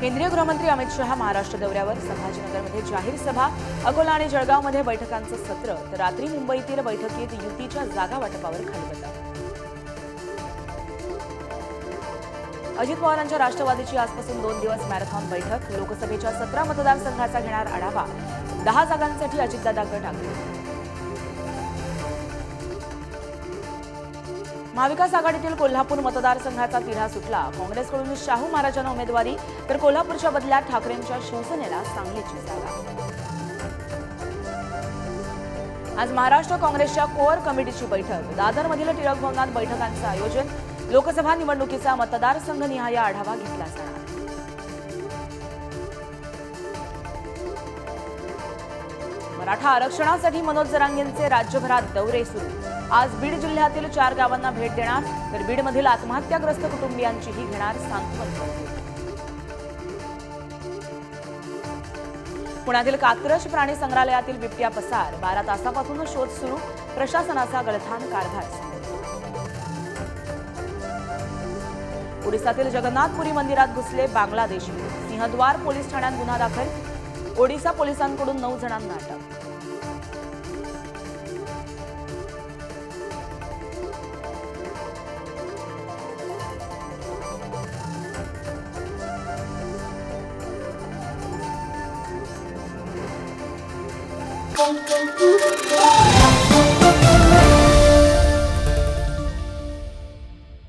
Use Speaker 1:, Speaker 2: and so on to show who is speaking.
Speaker 1: केंद्रीय गृहमंत्री अमित शहा महाराष्ट्र दौऱ्यावर संभाजीनगरमध्ये जाहीर सभा. अकोला आणि जळगावमध्ये बैठकांचं सत्र. तर रात्री मुंबईतील बैठकीत युतीच्या जागा वाटपावर खालीबद्ध अजित पवारांच्या राष्ट्रवादीची आजपासून दोन दिवस मॅरेथॉन बैठक. लोकसभेच्या सतरा मतदारसंघाचा घेणार आढावा. दहा जागांसाठी अजितदादा गट आखले महाविकास आघाडीतील कोल्हापूर मतदारसंघाचा तिढा सुटला. काँग्रेसकडून शाहू महाराजांना उमेदवारी तर कोल्हापूरच्या बदल्यात ठाकरेंच्या शिवसेनेला सांगलीची जागा. आज महाराष्ट्र काँग्रेसच्या कोअर कमिटीची बैठक. दादरमधील टिळक भवनात बैठकांचं आयोजन. लोकसभा निवडणुकीचा मतदारसंघनिहाय आढावा घेतला जाणार. मराठा आरक्षणासाठी मनोज जरांगेंचे राज्यभरात दौरे सुरू. आज बीड जिल्ह्यातील चार गावांना भेट देणार तर बीडमधील आत्महत्याग्रस्त कुटुंबियांचीही घेणार सांत्वन. पुण्यातील कात्रज प्राणी संग्रहालयातील बिबट्या पसार बारा तासापासून शोध सुरू प्रशासनाचा गळथान कारभार ओडिसातील जगन्नाथपुरी मंदिरात घुसले बांगलादेशी सिंहद्वार पोलीस ठाण्यात गुन्हा दाखल ओडिसा पोलिसांकडून नऊ जणांना अटक
Speaker 2: Thank you.